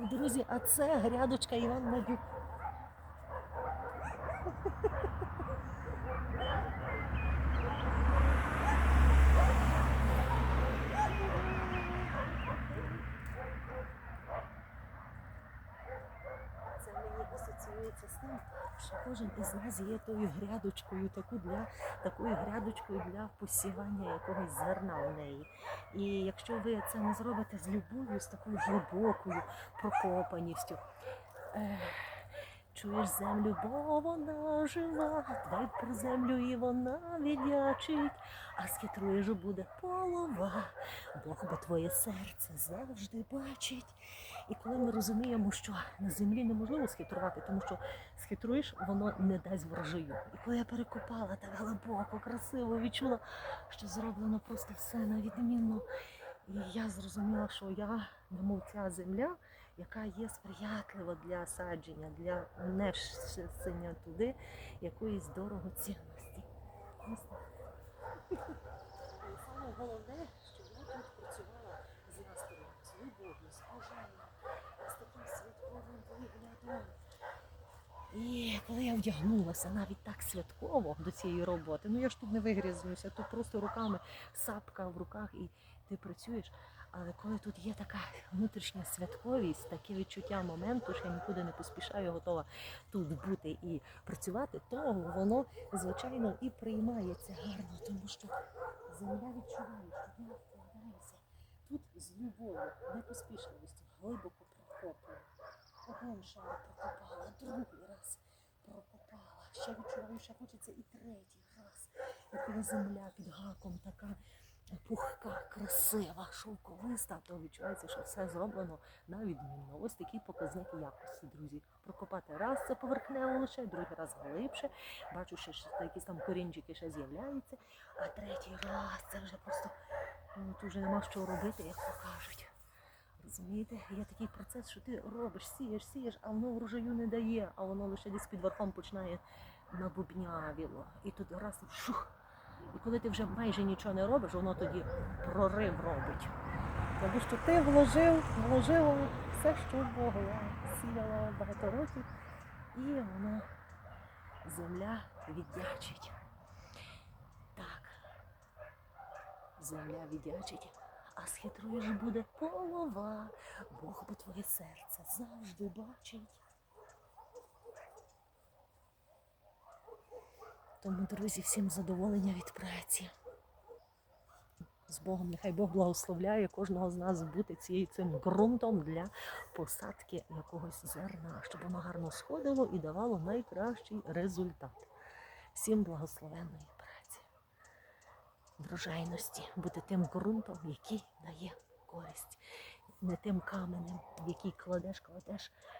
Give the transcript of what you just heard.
Друзі, а це грядочка Іван Надюк. Це мені асоціюється з тим, що кожен із нас є тою грядочкою, таку для, такою грядочкою для посівання якогось зерна у неї. І якщо ви це не зробите з любов'ю, з такою глибокою прокопаністю, чуєш землю, бо вона жива, дай про землю і вона віддячить, а схитруєш буде полова, Бог бо твоє серце завжди бачить. І коли ми розуміємо, що на землі неможливо схитрувати, тому що схитруєш, воно не дасть врожаю. І коли я перекопала так глибоко, красиво, відчула, що зроблено просто все на відмінно. І я зрозуміла, що я, немов ця земля, яка є сприятлива для садження, для внесення туди якоїсь дорогоцінності. Саме головне, що я тут працювала з настроєм, з любов'ю, з бажанням, з таким святковим виглядом. І коли я вдягнулася навіть так святково до цієї роботи, ну я ж тут не вигрізнуся, тут просто руками сапка в руках і ти працюєш. Але коли тут є така внутрішня святковість, таке відчуття моменту, що я нікуди не поспішаю, готова тут бути і працювати, то воно звичайно і приймається гарно, тому що земля відчуває, що я вкладаюся тут з любов'ю, непоспішливістю, глибоко прокопую. Один шар прокопала, другий раз прокопала. Ще відчуваю, що хочеться і третій раз. І коли земля під гаком така пухка, красива, шовковиста, то відчувається, що все зроблено на відмінно. Ось такий показник якості, друзі. Прокопати раз це поверхнево лише, другий раз глибше. Бачу, що якісь там корінчики ще з'являються, а третій раз це вже просто ну, тут вже нема що робити, як то кажуть. Розумієте, є такий процес, що ти робиш, сієш, сієш, а воно врожаю не дає, а воно лише десь під верхом починає набубнявіло. І тут раз шух. І коли ти вже майже нічого не робиш, воно тоді прорив робить. Тому що ти вложив, вложила все, що могла, сіяла багато років, і воно земля віддячить. Так, земля віддячить. А схитруєш буде полова, Бог бо твоє серце завжди бачить. Тому, друзі, всім задоволення від праці. З Богом, нехай Бог благословляє кожного з нас бути цією цим ґрунтом для посадки якогось зерна, щоб воно гарно сходило і давало найкращий результат. Всім благословенної праці, врожайності, бути тим ґрунтом, який дає користь, не тим каменем, який кладеш, кладеш,